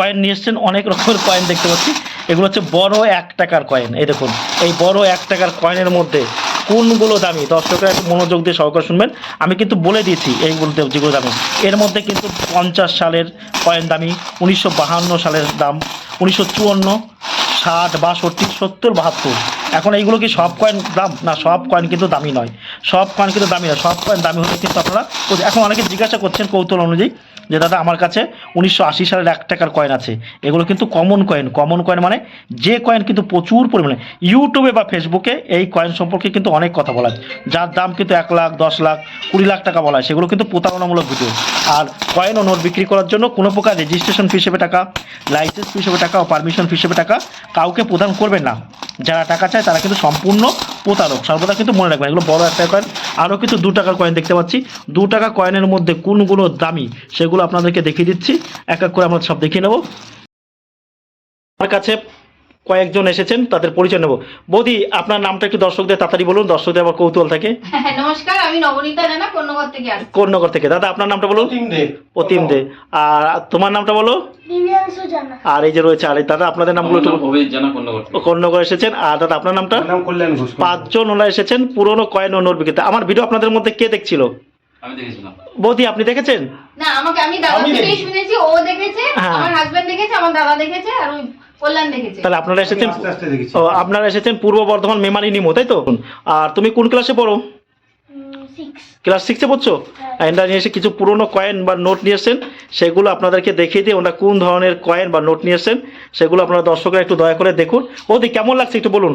Coin নিয়ে এসছেন, অনেক রকমের কয়েন দেখতে পাচ্ছি। এগুলো হচ্ছে বড় এক টাকার কয়েন এই দেখুন। এই বড় এক টাকার কয়েনের মধ্যে কোনগুলো দামি? দর্শকরা একটু মনোযোগ দিয়ে সহকারে শুনবেন। আমি কিন্তু বলে দিয়েছি এইগুলো যেগুলো দামি। এর মধ্যে কিন্তু পঞ্চাশ সালের কয়েন দামি, উনিশশো সালের দাম, উনিশশো চুয়ান্ন, ষাট, বাষট্টি, সত্তর, বাহাত্তর। এখন এইগুলো কি সব কয়েন দাম? না, সব কয়েন কিন্তু দামি নয়। সব কয়েন কিন্তু দামি নয় সব কয়েন দামি হলে কিন্তু আপনারা এখন অনেকে জিজ্ঞাসা করছেন কৌতূহল অনুযায়ী যে, দাদা, আমার কাছে উনিশশো আশি সালের এক টাকার কয়েন আছে। এগুলো কিন্তু কমন কয়েন কমন কয়েন মানে যে কয়েন কিন্তু প্রচুর পরিমাণে। ইউটিউবে বা ফেসবুকে এই কয়েন সম্পর্কে কিন্তু অনেক কথা বলা হয় যার দাম কিন্তু এক লাখ, দশ লাখ, কুড়ি লাখ টাকা বলা হয়। সেগুলো কিন্তু প্রতারণামূলক ভিডিও আর কয়েন ও নোট বিক্রি করার জন্য কোনো প্রকার রেজিস্ট্রেশন ফি হিসেবে টাকা লাইসেন্স ফি হিসেবে টাকা, ও পারমিশন ফি হিসেবে টাকা কাউকে প্রদান করবেন না। যারা টাকা চায় তারা কিন্তু সম্পূর্ণ প্রতারক। সর্বদা কিন্তু মনে রাখবেন, এগুলো বড় একটা কয়েন আরও কিছু দু টাকার কয়েন দেখতে পাচ্ছি। দু টাকা কয়েনের মধ্যে কোনগুলো দামি, সেগুলো আপনাদেরকে দেখিয়ে দিচ্ছি। এক এক করে আমরা সব দেখিয়ে নেব। আমার কাছে কয়েকজন এসেছেন তাদের পরিচয় নেব। বৌদি আপনার নামটা একটু দর্শকদের তাড়াতাড়ি বলুন দর্শকদের আবার কৌতূহল থাকে। হ্যাঁ নমস্কার আমি নবনীতা জানা কন্যগর থেকে আসছি। কোন্নগর থেকে। দাদা আপনার নামটা বলুন? প্রতিম দে। আর তোমার নামটা বলো? দিব্যাংশু জানা আর এই যে রয়েছে আর এই দাদা আপনাদের নামগুলো একটু কন্যগর থেকে। এসেছেন। আর দাদা আপনার নামটা? নাম কল্যাণ ঘোষ পাঁচজন ওরা এসেছেন পুরনো কয়েন ও নোট বিক্রেতা। আমার ভিডিও আপনাদের মধ্যে কে দেখছিল? আমি দেখেছিলাম। বৌদি আপনি দেখেছেন? না আমাকে আমি দাদা থেকেই দেখেছি। শুনেছি ও দেখেছে হ্যাঁ। আমার হাজবেন্ড দেখেছে আমার দাদা দেখেছে আর ওই তাহলে আপনারা এসেছেন ও আপনারা এসেছেন পূর্ব বর্ধমান মেমারি নিমো তাই তো? আর তুমি কোন ক্লাসে পড়ো? ক্লাস সিক্সে পড়ছো? হ্যাঁ। নিয়ে এসে কিছু পুরনো কয়েন বা নোট নিয়ে এসেছেন সেগুলো আপনাদেরকে দেখিয়ে দিয়ে ওনারা কোন ধরনের কয়েন বা নোট নিয়ে এসেছেন সেগুলো আপনারা দর্শকরা একটু দয়া করে দেখুন। ওদি কেমন লাগছে একটু বলুন?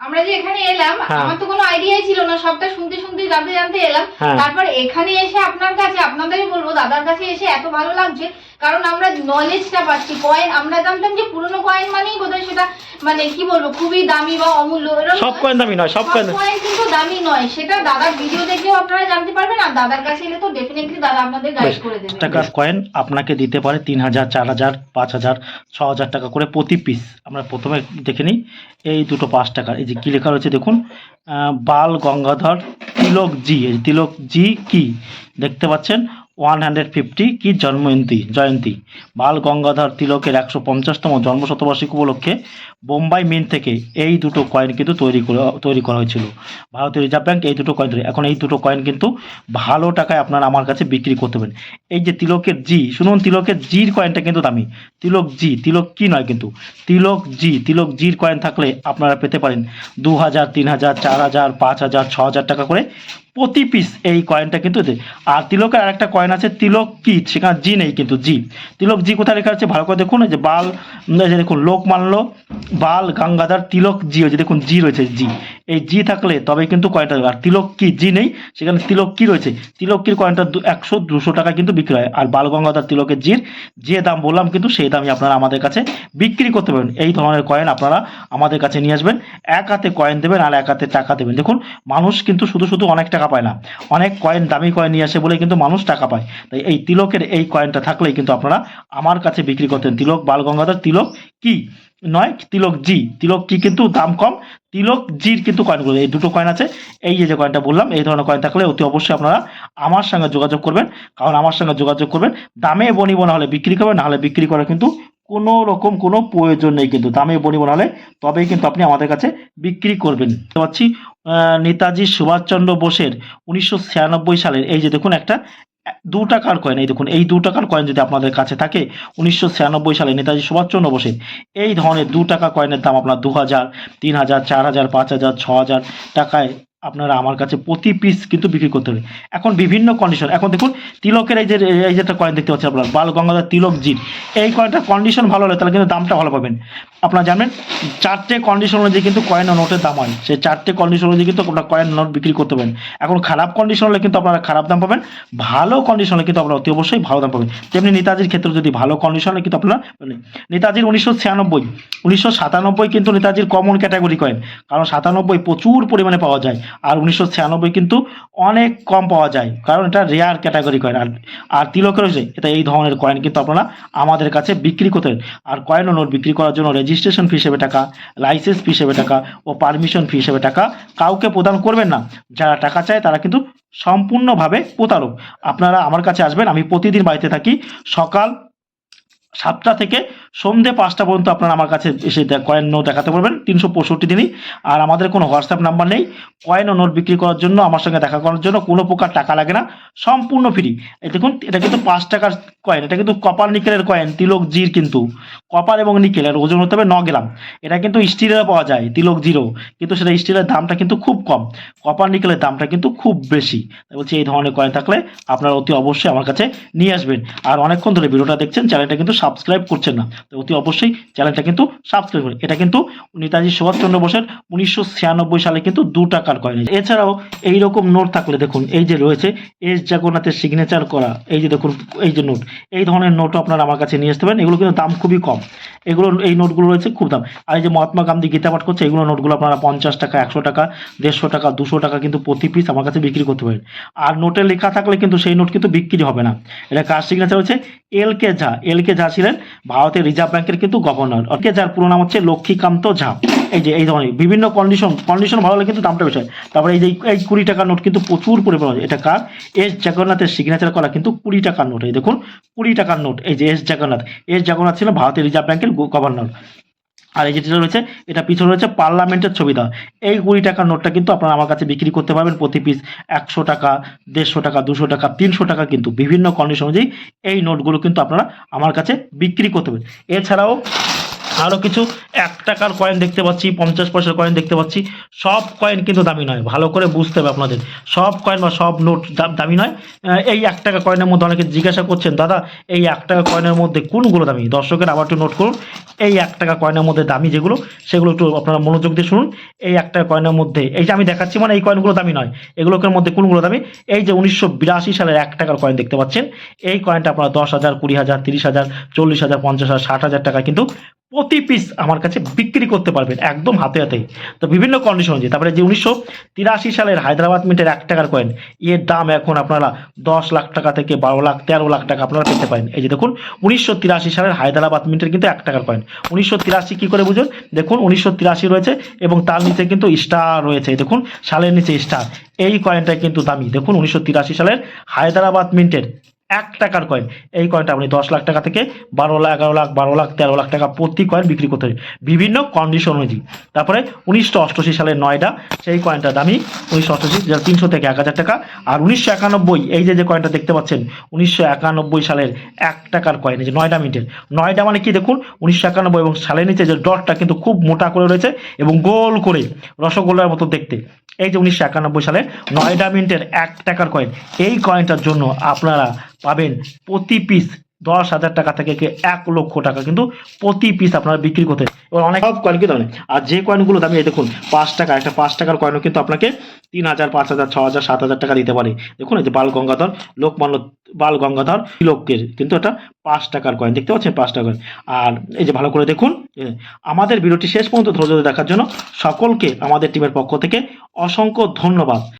আমরা যে এখানে এলাম হ্যাঁ। আমার তো কোনো আইডিয়াই ছিল না সবটা শুনতে শুনতে জানতে জানতে এলাম। হ্যাঁ। তারপর এখানে এসে আপনার কাছে আপনাদেরই বলব দাদার কাছে এসে এত ভালো লাগছে কারণ আমরা নলেজটা পাচ্ছি। কয়েন আমরা জানতাম যে পুরনো কয়েন মানেই বোধহয় সেটা মানে কি বলব খুবই দামি বা অমূল্য সব কয়েন দামি নয় সব কয়েন কয়েন কিন্তু দামি নয় সেটা দাদার ভিডিও দেখেও আপনারা জানতে পারবেন আর দাদার কাছে এলে তো ডেফিনেটলি দাদা আপনাদের গাইড করে দেবে। টাকার কয়েন আপনাকে দিতে পারে তিন হাজার চার হাজার পাঁচ হাজার ছ হাজার টাকা করে প্রতি পিস আমরা প্রথমে দেখে নিই এই দুটো পাঁচ টাকার এই যে কী লেখা রয়েছে দেখুন বাল গঙ্গাধর তিলক জি তিলক জি কি? দেখতে পাচ্ছেন ওয়ান হান্ড্রেড ফিফটি কি জন্মজয়ন্তী জয়ন্তী। বাল গঙ্গাধর তিলকের একশো পঞ্চাশতম জন্মশতবার্ষিকী উপলক্ষে বোম্বাই মিন্ট থেকে এই দুটো কয়েন কিন্তু তৈরি করা তৈরি করা হয়েছিল। ভারতীয় রিজার্ভ ব্যাঙ্ক এই দুটো কয়েন তৈরি। এখন এই দুটো কয়েন কিন্তু ভালো টাকায় আপনারা আমার কাছে বিক্রি করতে পারেন। এই যে তিলকের জি শুনুন, তিলকের জির কয়েনটা কিন্তু দামি। তিলক জি তিলক কি নয় কিন্তু। তিলক জি তিলক জির কয়েন থাকলে আপনারা পেতে পারেন দু হাজার তিন হাজার চার হাজার পাঁচ হাজার ছ হাজার টাকা করে প্রতি পিস এই কয়েনটা কিন্তু আর তিলকের আর একটা কয়েন আছে, তিলক কি? সেখানে জি নেই কিন্তু জি তিলক জি কোথায় লেখা আছে? ভালো করে দেখুন যে বাল দেখুন লোক মানলো বাল, গঙ্গাধর, তিলক, জি হয়েছে দেখুন, জি রয়েছে, জি। এই জি থাকলে তবে কিন্তু কয়েনটা। আর তিলক কি? জি নেই? সেখানে তিলক কি রয়েছে? তিলক কির কয়েনটা একশো, দুশো টাকা কিন্তু বিক্রি হয়। আর বাল, গঙ্গাধর, তিলকের জির, যে দাম বললাম কিন্তু সেই দামই আপনারা আমাদের কাছে বিক্রি করতে পারেন এই ধরনের কয়েন আপনারা আমাদের কাছে নিয়ে আসবেন। এক হাতে কয়েন দেবেন আর এক হাতে টাকা দেবেন। দেখুন, মানুষ কিন্তু শুধু শুধু অনেক টাকা পায় না। অনেক কয়েন দামি কয়েন নিয়ে আসে বলে কিন্তু মানুষ টাকা পায়। তাই এই তিলকের এই কয়েনটা থাকলেই কিন্তু আপনারা আমার কাছে বিক্রি করতেন। তিলক, বাল, গঙ্গাধর, তিলক কি? নয়, তিলক জি। তিলক কি কিন্তু দাম কম, তিলক জির কিন্তু কয়েনগুলো এই দুটো কয়েন আছে। এই যে যে কয়েনটা বললাম, এই ধরনের কয়েন থাকলে অতি অবশ্যই আপনারা আমার সঙ্গে যোগাযোগ করবেন। কারণ আমার সঙ্গে যোগাযোগ করবেন। দামে বনিব না হলে বিক্রি করবেন, না হলে বিক্রি করা কিন্তু কোনো রকম কোনো প্রয়োজন নেই কিন্তু। দামে বনিব না হলে তবেই কিন্তু আপনি আমাদের কাছে বিক্রি করবেন। দেখতে পাচ্ছি নেতাজি সুভাষচন্দ্র বোসের উনিশশো ছিয়ানব্বই সালের, এই যে দেখুন একটা দু টাকার কয়েন এই দেখুন, এই দু টাকার কয়েন যদি আপনাদের কাছে থাকে, উনিশশো ছিয়ানব্বই সালে নেতাজি সুভাষচন্দ্র বসে এই ধরনের দু টাকা কয়েনের দাম আপনার দু হাজার তিন হাজার চার হাজার পাঁচ হাজার ছ হাজার টাকায় আপনারা আমার কাছে প্রতি পিস কিন্তু বিক্রি করতে হবে। এখন বিভিন্ন কন্ডিশন এখন দেখুন, তিলকের এই যে এই যে একটা কয়েন দেখতে পাচ্ছেন আপনার বাল গঙ্গাধর তিলক জির এই কয়েনটার কন্ডিশন ভালো হলে তাহলে কিন্তু দামটা ভালো পাবেন। আপনারা জানেন চারটে কন্ডিশন অনুযায়ী কিন্তু কয়েন নোটের দাম হয়। সেই চারটে কন্ডিশন অনুযায়ী কিন্তু আপনারা কয়েন নোট বিক্রি করতে পারেন। এখন খারাপ কন্ডিশন হলে কিন্তু আপনারা খারাপ দাম পাবেন, ভালো কন্ডিশন হলে কিন্তু আপনারা অতি অবশ্যই ভালো দাম পাবেন। তেমনি নেতাজির ক্ষেত্রে যদি ভালো কন্ডিশন হলে কিন্তু আপনারা নেতাজির উনিশশো ছিয়ানব্বই, উনিশশো সাতানব্বই কিন্তু নেতাজির কমন ক্যাটাগরি কয়েন কারণ সাতানব্বই প্রচুর পরিমাণে পাওয়া যায়। আর উনিশশো ছিয়ানব্বই কিন্তু অনেক কম পাওয়া যায়। কারণ এটা রেয়ার ক্যাটাগরি কয়েন আর আর তিলকের এটা এই ধরনের কয়েন কিন্তু আপনারা আমাদের কাছে বিক্রি করতে আর কয়েন ও নোট বিক্রি করার জন্য রেজিস্ট্রেশন ফি হিসেবে টাকা লাইসেন্স ফি হিসেবে টাকা ও পারমিশন ফি হিসেবে টাকা কাউকে প্রদান করবেন না। যারা টাকা চায় তারা কিন্তু সম্পূর্ণভাবে প্রতারক। আপনারা আমার কাছে আসবেন, আমি প্রতিদিন বাড়িতে থাকি। সকাল সাতটা থেকে সন্ধে পাঁচটা পর্যন্ত আপনারা আমার কাছে এসে কয়েন নোট দেখাতে পারবেন, তিনশো পঁয়ষট্টি দিনই। আর আমাদের কোনো হোয়াটসঅ্যাপ নাম্বার নেই। কয়েন ও নোট বিক্রি করার জন্য, আমার সঙ্গে দেখা করার জন্য কোনো প্রকার টাকা লাগে না। সম্পূর্ণ ফ্রি দেখুন, এটা কিন্তু পাঁচ টাকার কয়েন, এটা কিন্তু কপার নিকেলের কয়েন, তিলক, জির কিন্তু। কপার এবং নিকেলের ওজন হতে হবে ন গ্রাম। এটা কিন্তু স্টিলের পাওয়া যায়, তিলক, জিরো। কিন্তু সেটা স্টিলের দামটা কিন্তু খুব কম। কপার নিকেলের দামটা কিন্তু খুব বেশি। বলছি, এই ধরনের কয়েন থাকলে আপনারা অতি অবশ্যই আমার কাছে নিয়ে আসবেন। আর অনেকক্ষণ ধরে ভিডিওটা দেখছেন চ্যানেলটা কিন্তু সাবস্ক্রাইব করছেন না, তো অতি অবশ্যই চ্যানেলটা কিন্তু সাবস্ক্রাইব করুন। এটা কিন্তু নেতাজি সুভাষচন্দ্র বোসের উনিশশো ছিয়ানব্বই সালে কিন্তু দু টাকার কয়েন এছাড়াও এই রকম নোট থাকলে দেখুন, এই যে রয়েছে এস জগন্নাথের সিগনেচার করা, এই যে দেখুন, এই যে নোট এই ধরনের নোটও আপনারা আমার কাছে নিয়ে আসতে পারেন, এগুলো কিন্তু দাম খুবই কম। এগুলো, এই নোটগুলো রয়েছে, খুব দাম। আর এই যে মহাত্মা গান্ধী গীতা পাঠ করছে, এগুলো নোটগুলো আপনারা পঞ্চাশ টাকা, একশো টাকা, দেড়শো টাকা, দুশো টাকা কিন্তু প্রতি পিস আমার কাছে বিক্রি করতে পারেন। আর নোটে লেখা থাকলে কিন্তু সেই নোট কিন্তু বিক্রি হবে না। এটা কার সিগনেচার হচ্ছে? এল কে ঝা। এল কে ঝা ছিলেন ভারতের রিজার্ভ ব্যাংকের কিন্তু গভর্নর। কে ঝার পুরো নাম হচ্ছে লক্ষ্মীকান্ত ঝা। এই যে, এই ধরনের বিভিন্ন কন্ডিশন কন্ডিশন ভালো হলে কিন্তু দামটা বেশি হয়। তারপরে এই যে, এই কুড়ি টাকার নোট কিন্তু প্রচুর পরিমাণ। এটা কার? এস জগন্নাথের সিগনেচার করা কিন্তু কুড়ি টাকার নোট। এই দেখুন, কুড়ি টাকার নোট। এই যে এস জগন্নাথ এস জগন্নাথ ছিলেন ভারতের রিজার্ভ ব্যাংকের গভর্নর আর এই যেটা রয়েছে, এটা পিছনে রয়েছে পার্লামেন্টের ছবি দেওয়া। এই কুড়ি টাকার নোটটা কিন্তু আপনারা আমার কাছে বিক্রি করতে পারবেন প্রতি পিস একশো টাকা, দেড়শো টাকা, দুশো টাকা, তিনশো টাকা কিন্তু। বিভিন্ন কন্ডিশন অনুযায়ী এই নোটগুলো কিন্তু আপনারা আমার কাছে বিক্রি করতে পারবেন। এছাড়াও আরও কিছু। এক টাকার কয়েন দেখতে পাচ্ছি, পঞ্চাশ পয়সার কয়েন দেখতে পাচ্ছি। সব কয়েন কিন্তু দামি নয়, ভালো করে বুঝতে হবে আপনাদের। সব কয়েন বা সব নোট দামি নয়। এই এক টাকা কয়েনের মধ্যে অনেকে জিজ্ঞাসা করছেন, দাদা, এই এক টাকা কয়েনের মধ্যে কোনগুলো দামি? দর্শকের আবার একটু নোট করুন। এই এক টাকা কয়েনের মধ্যে দামি যেগুলো, সেগুলো একটু আপনারা মনোযোগ দিয়ে শুনুন। এই এক টাকা কয়েনের মধ্যে, এই যে আমি দেখাচ্ছি মানে এই কয়েনগুলো দামি নয়। এগুলোর মধ্যে কোনগুলো দামি? এই যে উনিশশো বিরাশি সালের এক টাকার কয়েন দেখতে পাচ্ছেন। এই কয়েনটা আপনারা দশ হাজার, কুড়ি হাজার, তিরিশ হাজার, চল্লিশ হাজার, পঞ্চাশ হাজার, ষাট হাজার টাকা কিন্তু প্রতি পিস আমার কাছে বিক্রি করতে পারবেন, একদম হাতে হাতেই। তো বিভিন্ন কন্ডিশন অনুযায়ী তারপরে যে উনিশশো তিরাশি সালের হায়দ্রাবাদ মিন্টের এক টাকার কয়েন এর দাম এখন আপনারা দশ লাখ টাকা থেকে বারো লাখ, তেরো লাখ টাকা আপনারা পেতে পারেন। এই যে দেখুন, উনিশশো তিরাশি সালের হায়দ্রাবাদ মিন্টের কিন্তু এক টাকার কয়েন উনিশশো তিরাশি কী করে বুঝুন? দেখুন, উনিশশো তিরাশি রয়েছে এবং তার নিচে কিন্তু স্টার রয়েছে। দেখুন, সালের নিচে স্টার এই কয়েনটা কিন্তু দামি। দেখুন, উনিশশো তিরাশি সালের হায়দ্রাবাদ মিন্টের এক টাকার কয়েন এই কয়েনটা আপনি দশ লাখ টাকা থেকে বারো লাখ, এগারো লাখ, বারো লাখ, তেরো লাখ টাকা প্রতি কয়েন বিক্রি করতে বিভিন্ন কন্ডিশন অনুযায়ী। তারপরে উনিশশো অষ্টআশি সালের নয়ডা, সেই কয়েনটা দামি উনিশশো অষ্টআশি যেটা তিনশো থেকে এক হাজার টাকা। আর উনিশশো একানব্বই, এই যে যে কয়েনটা দেখতে পাচ্ছেন, উনিশশো একানব্বই সালের এক টাকার কয়েন এই যে নয়ডা মিনিটের নয়ডা মানে কি দেখুন? উনিশশো একানব্বই এবং সালের নিচে যে ডটটা কিন্তু খুব মোটা করে রয়েছে এবং গোল করে রসগোল্লার মতো দেখতে। এই যে উনিশশো একানব্বই সালে নয়ডা মিন্টের এক টাকার কয়েন এই কয়েনটার জন্য আপনারা পাবেন প্রতি পিস দশ হাজার টাকা থেকে এক লক্ষ টাকা। কিন্তু প্রতি পিস আপনারা বিক্রি করতে এবার অনেক সব কয়েন কিন্তু আর যে কয়েনগুলো দামি দেখুন, পাঁচ টাকা, একটা পাঁচ টাকার কয়েনও কিন্তু আপনাকে তিন হাজার, পাঁচ হাজার, ছ হাজার, সাত হাজার টাকা দিতে পারে। দেখুন, এই যে বাল গঙ্গাধর লোকমান্য বাল গঙ্গাধর তিলকের কিন্তু এটা পাঁচ টাকার কয়েন দেখতে পাচ্ছেন? পাঁচ কয়েন আর এই যে ভালো করে দেখুন আমাদের ভিডিওটি শেষ পর্যন্ত ধৈর্য দেখার জন্য সকলকে, আমাদের টিমের পক্ষ থেকে অসংখ্য ধন্যবাদ।